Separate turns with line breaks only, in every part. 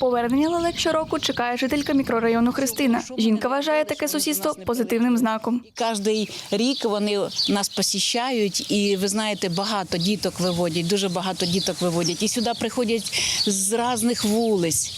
Повернення лелек щороку чекає жителька мікрорайону Христина. Жінка вважає таке сусідство позитивним знаком.
Кожний рік вони нас посіщають, і ви знаєте, багато діток виводять, дуже багато діток виводять. І сюди приходять з різних вулиць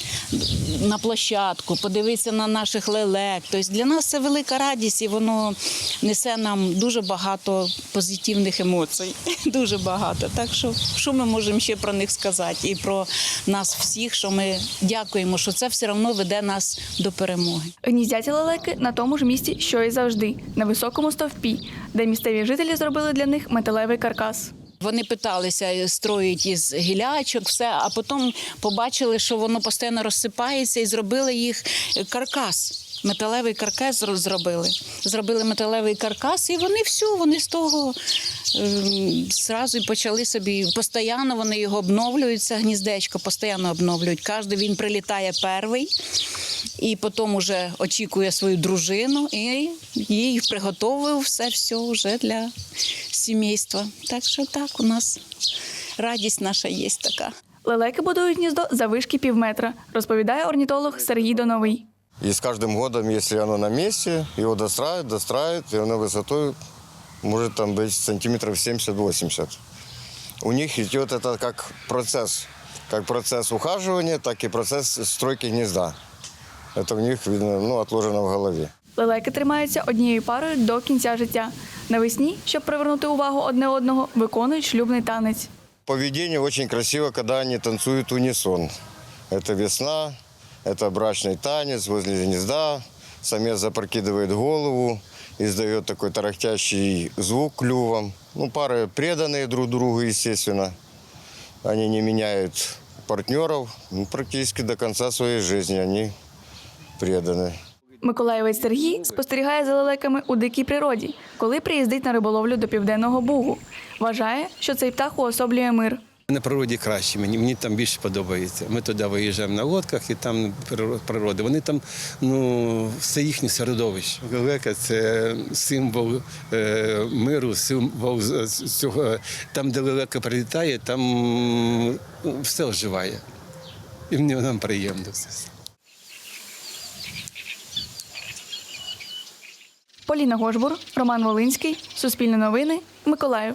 на площадку, подивитися на наших лелек. Тобто для нас це велика радість, і воно несе нам дуже багато позитивних емоцій. Дуже багато. Так що, що ми можемо ще про них сказати? І про нас всіх, що ми дякуємо, що це все одно веде нас до перемоги.
Гніздяться лелеки на тому ж місці, що і завжди, на високому стовпі, де місцеві жителі зробили для них металевий каркас.
Вони питалися строїть із гілячок, все, а потім побачили, що воно постійно розсипається, і зробили їх каркас. Металевий каркас зро- зробили. Зробили металевий каркас, і вони все, вони з того ем, зразу почали собі. Постійно вони його обновлюють, це гніздечко, постійно обновлюють. Кожен він прилітає перший і потім уже очікує свою дружину і їй приготовив все, все вже для сімейства. Так що так, у нас радість наша є така.
Лелеки будують гніздо за вишки півметра, розповідає орнітолог Сергій Доновий.
И с каждым годом, если оно на месте, его достраивают, достраивают, и оно высотой может там быть сантиметров 70-80. У них идет это как процесс, как процесс ухаживания, так и процесс стройки гнезда. Это у них видно, ну, отложено в голове.
Лелеки тримаються однією парою до кінця життя. Навесні, щоб привернути увагу одне одного, виконують шлюбний танець.
Поведение очень красиво, когда они танцуют унисон. Это весна, это брачный танец возле гнезда. Самец запрокидывает голову, издает такой тарахтящий звук клювом. Ну, пары преданные друг другу, естественно. Они не меняют партнеров. Ну, практически до конца своей жизни они преданы.
Миколаєвець Сергій спостерігає за лелеками у дикій природі, коли приїздить на риболовлю до Південного Бугу. Вважає, що цей птах уособлює мир.
На природі краще, мені, мені там більше подобається. Ми туди виїжджаємо на лодках і там приро- природа. Вони там, ну, все їхнє середовище. Лелека – це символ е, миру, символ цього. Там, де лелека прилітає, там все оживає. І мені нам приємно це.
Поліна Гожбур, Роман Волинський, Суспільне новини, Миколаїв.